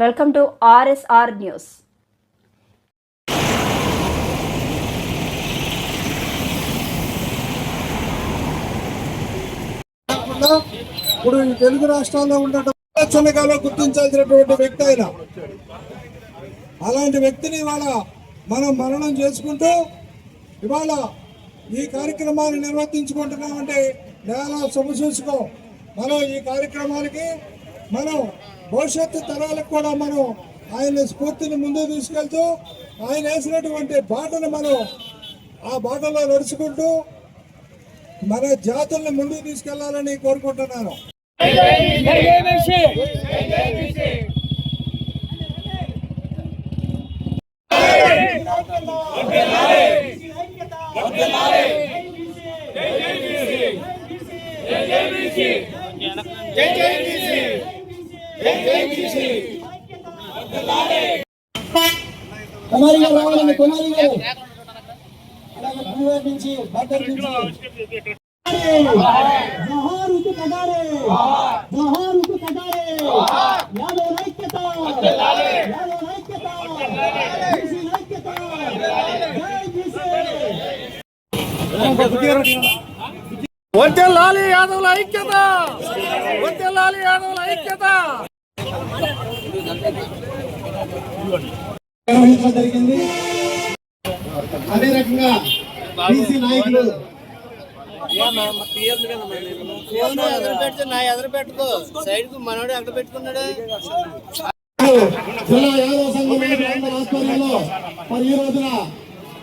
Welcome to RSR news. ఇప్పుడు ఈ తెలుగు రాష్ట్రాల్లో ఉండటం గుర్తించాల్సినటువంటి వ్యక్తి ఆయన. అలాంటి వ్యక్తిని ఇవాళ మనం మరణం చేసుకుంటూ ఇవాళ ఈ కార్యక్రమాన్ని నిర్వర్తించుకుంటున్నామంటే నేల శుభ చూసుకో. మనం ఈ కార్యక్రమానికి మనం భవిష్యత్తు తరాలకు కూడా మనం ఆయన స్ఫూర్తిని ముందుకు తీసుకెళ్తూ ఆయన వేసినటువంటి బాటను మనం ఆ బాటలో నడుచుకుంటూ మన జాతుల్ని ముందుకు తీసుకెళ్ళాలని కోరుకుంటున్నాను కుమారి గారు రావాలండి కుమారి గారు అలాగే భూవేర్ నుంచి భద్ర నుంచి. జోహార్ ఉతు కగారే. జోహార్ ఉతు కగారే. యాదవ్ ఐక్యత. యాదవ్ ఐక్యత. బీసీ ఐక్యత. జై బీసీ వర్తిల్లాలి యాదవుల ఐక్యత. వర్తిల్లాలి యాదవుల ఐక్యత. నిర్వహించడం జరిగింది. అదే రకంగా బీసీ నాయకులు జిల్లా యాదవ సంఘం ఆధ్వర్యంలో మరి ఈ రోజున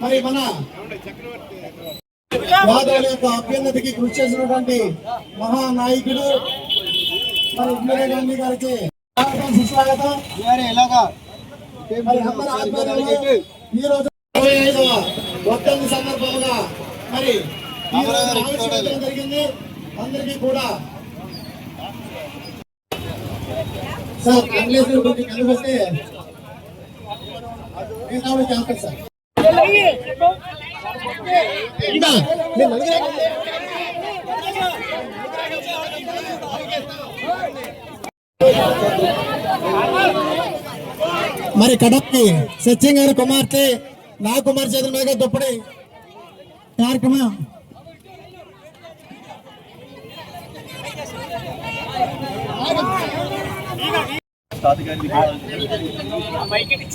మరి మన యాదవుల యొక్క అభ్యున్నతికి కృషి చేసినటువంటి మహానాయకుడు మరి ఇందిరా గాంధీ గారికి స్వాగతం, ఇలాగా సందర్భంగా మరి జరిగింది అందరికీ కూడా సార్ కంగ్లేశ్వరి గురించి సార్ ఇంకా, నేను అడిగినా కదా. మరి కడపకి సత్యం గారి కుమార్తె నా కుమార్ చేతుల మీద దుప్పటి కార్యక్రమం.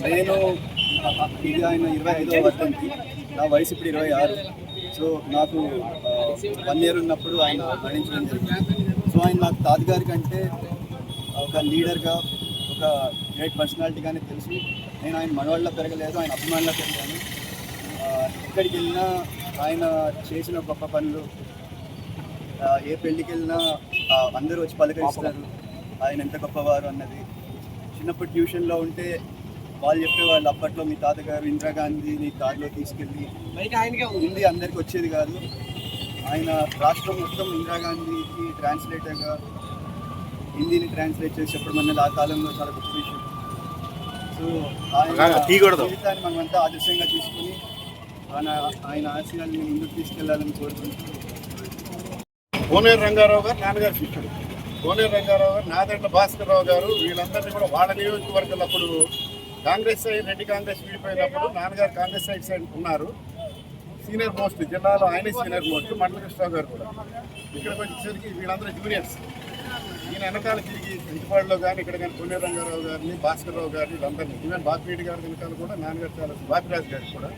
నేను ఇది ఆయన ఇరవై ఐదో వర్ధంతి నా వయసు ఇప్పుడు ఇరవై ఆరు. సో నాకు వన్ ఇయర్ ఉన్నప్పుడు ఆయన మరణించడం జరిగింది. సో ఆయన నాకు తాతగారి కంటే ఒక లీడర్గా ఒక గ్రేట్ పర్సనాలిటీగానే తెలుసు. నేను ఆయన మనవాళ్ళ పెరగలేదు ఆయన అభిమానులా పెరిగాను ఎక్కడికి వెళ్ళినా ఆయన చేసిన గొప్ప పనులు ఏ పెళ్ళికి వెళ్ళినా అందరూ వచ్చి పలకరిస్తారు. ఆయన ఎంత గొప్పవారు అన్నది. చిన్నప్పుడు ట్యూషన్లో ఉంటే వాళ్ళు చెప్పేవాళ్ళు అప్పట్లో మీ తాతగారు ఇందిరాగాంధీని కార్లో తీసుకెళ్ళి హిందీ అందరికి వచ్చేది కాదు. ఆయన రాష్ట్రం మొత్తం ఇందిరాగాంధీకి ట్రాన్స్లేటర్గా హిందీని ట్రాన్స్లేట్ చేసి చెప్పడం అన్నది ఆ కాలంలో చాలా గొప్ప విషయం. సో ఆయన జీవితాన్ని మనమంతా ఆదర్శంగా తీసుకుని ఆయన ఆయన ఆశయాన్ని ముందుకు తీసుకెళ్ళాలని కోరుకుంటూ కోనేరు రంగారావు గారు నాన్నగారు శిష్యుడు. కోనేరు రంగారావు గారు నాదెండ్ల భాస్కర్రావు గారు వీళ్ళందరినీ కూడా వాళ్ళ నియోజకవర్గంలో అప్పుడు కాంగ్రెస్ సైడ్ రెడ్డి కాంగ్రెస్ విడిపోయినప్పుడు నాన్నగారు కాంగ్రెస్ సైడ్ సైడ్ ఉన్నారు. సీనియర్ మోస్ట్ జిల్లాలో ఆయనే సీనియర్ మోస్ట్ మండల కృష్ణరావు గారు కూడా. ఇక్కడికి వచ్చేసరికి వీళ్ళందరూ జూనియర్స్ ఈయన వెనకాల తిరిగి ఇంటిపాడులో కానీ ఇక్కడ కానీ పుణ్య రంగారావు గారిని భాస్కర్రావు గారిని వీళ్ళందరినీ. ఈవెన్ బాపిరెడ్డి గారి వెనకాల కూడా నాన్నగారు చాలా బాపిరాజు గారికి కూడా.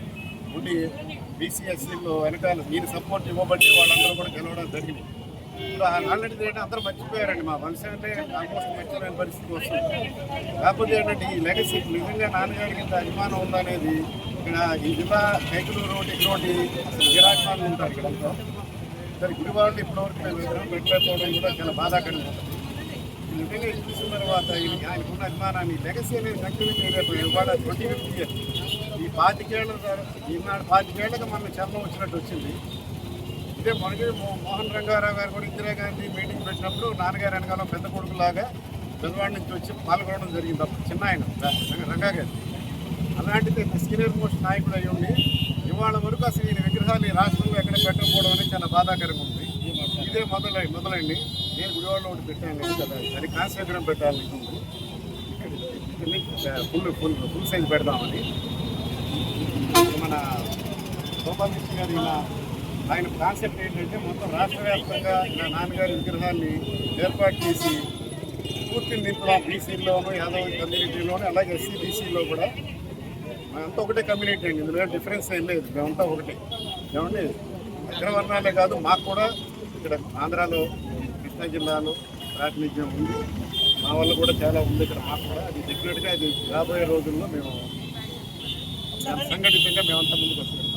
ఉండి బీసీఎస్సీలో వెనకాల మీరు సపోర్ట్ ఇవ్వబట్టి వాళ్ళందరూ కూడా గెలవడం జరిగింది. ఇప్పుడు ఆల్రెడీ ఏంటంటే అందరూ మర్చిపోయారండి మా మనిషి అంటే ఆల్మోస్ట్ మర్చిపోయిన పరిస్థితి వస్తుంది. కాకపోతే ఏంటంటే ఈ లెగసీ నిజంగా నాన్నగారికి ఇంత అభిమానం ఉందనేది ఇక్కడ ఈ జిల్లా కైకులూరు రోడ్ ఇటువంటి అసలు నిరాభిమానులు ఉంటారు ఇక్కడంతా సరే గుడివాళ్ళు ఇప్పటివరకు మేము విగ్రహం పెట్టలేకపోవడం కూడా చాలా బాధాకరంగా ఉంటుంది ఈ చూసిన తర్వాత ఆయనకున్న అభిమానాన్ని లెగసీ అనేది కంటిన్యూ ఇవాళ ట్వంటీ ఫిఫ్త్ ఇయర్ ఈ పాతికేళ్ళ ఈనాడు పాతికేళ్ళకు మన చర్మం వచ్చినట్టు వచ్చింది. ఇదే మనకి మోహన్ రంగారావు గారు కూడా ఇందిరాగాంధీ మీటింగ్ పెట్టినప్పుడు నాన్నగారు వెనకాల పెద్ద కొడుకులాగా పెద్దవాడి నుంచి వచ్చి పాల్గొనడం జరిగింది. అప్పుడు చిన్న ఆయన రంగ- రంగా గారు. అలాంటిది సీనియర్ మోస్ట్ నాయకుడు అయ్యి ఉండి ఇవాళ వరకు అసలు ఈయన విగ్రహాలు ఈ రాష్ట్రంలో ఎక్కడ పెట్టకపోవడం అనేది చాలా బాధాకరంగా ఉంది. ఇదే మొదలై మొదలైంది. నేను గుడివాడలో ఒకటి పెట్టాను కదా. అది విగ్రహం పెట్టాలని ఫుల్ ఫుల్ ఫుల్ సైజ్ పెడదామని. మన గోపాలకృష్ణ గారు ఇలా ఆయన కాన్సెప్ట్ ఏంటంటే మొత్తం రాష్ట్ర వ్యాప్తంగా ఇలా నాన్నగారి విగ్రహాన్ని ఏర్పాటు చేసి పూర్తి నింపుదాం బీసీలోను యాదవ్ కమ్యూనిటీలోను అలాగే ఎస్సీ బీసీలో కూడా అంతా ఒకటే కమ్యూనిటీ అండి. ఇందులో డిఫరెన్స్ ఏం లేదు. మేమంతా ఒకటే. ఏమండి? అగ్రవర్ణాలే కాదు మాకు కూడా ఇక్కడ ఆంధ్రాలో కృష్ణా జిల్లాలో ప్రాతినిధ్యం ఉంది. మా వల్ల కూడా చాలా ఉంది ఇక్కడ మాకు కూడా. అది డెఫినెట్గా అది రాబోయే రోజుల్లో మేము సంఘటితంగా మేమంతా ముందుకు వస్తున్నాం